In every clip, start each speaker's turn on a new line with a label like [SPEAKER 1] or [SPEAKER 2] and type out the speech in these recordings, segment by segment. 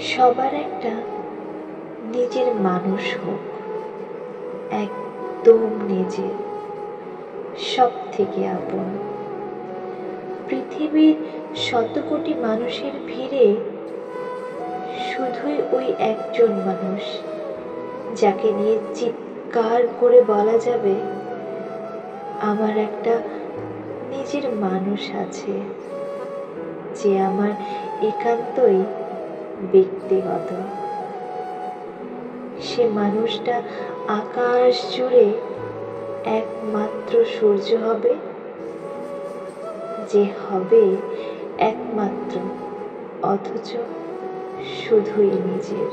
[SPEAKER 1] সবার একটা নিজের মানুষ হোক, একদম নিজের সব থেকে আপন। পৃথিবীর শত কোটি মানুষের ভিড়ে শুধুই ওই একজন মানুষ, যাকে নিয়ে চিৎকার করে বলা যাবে, আমার একটা নিজের মানুষ আছে, যে আমার একান্তই ব্যক্তিগত। সে মানুষটা আকাশ জুড়ে একমাত্র সূর্য হবে, যে হবে একমাত্র, অথচ শুধুই নিজের।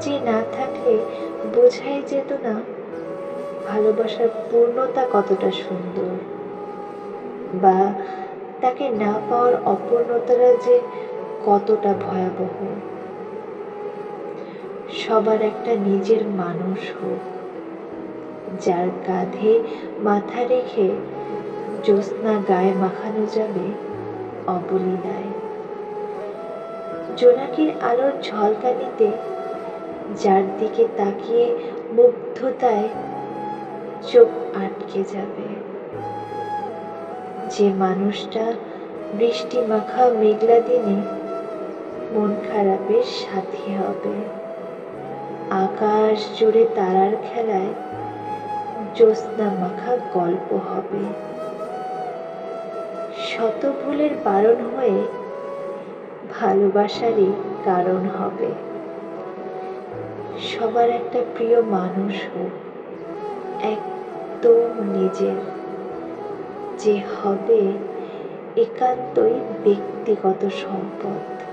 [SPEAKER 1] যে না থাকলে বোঝাই যেত না ভালোবাসার পূর্ণতা কতটা সুন্দর, বা তাকে না পাওয়ার অপূর্ণতাটা যে কতটা ভয়াবহ। সবার একটা নিজের মানুষ হোক, যার কাঁধে মাথা রেখে জ্যোৎস্না গায়ে মাখানো যাবে অবলীলায় জোনাকির আলোর ঝলকানিতে যার দিকে তাকিয়ে মুগ্ধতায় চোখ আটকে যাবে। যে মানুষটা বৃষ্টি মাখা মেঘলা দিনে সাথী হবে। আকাশ জুড়ে তারার খেলায় জ্যোৎস্না মাখা গল্প হবে। শত ভুলের বারণ হয়ে ভালোবাসারই কারণ হবে। সবার একটা প্রিয় মানুষ হোক একদম নিজের। যে হবে একান্তই ব্যক্তিগত সম্পদ।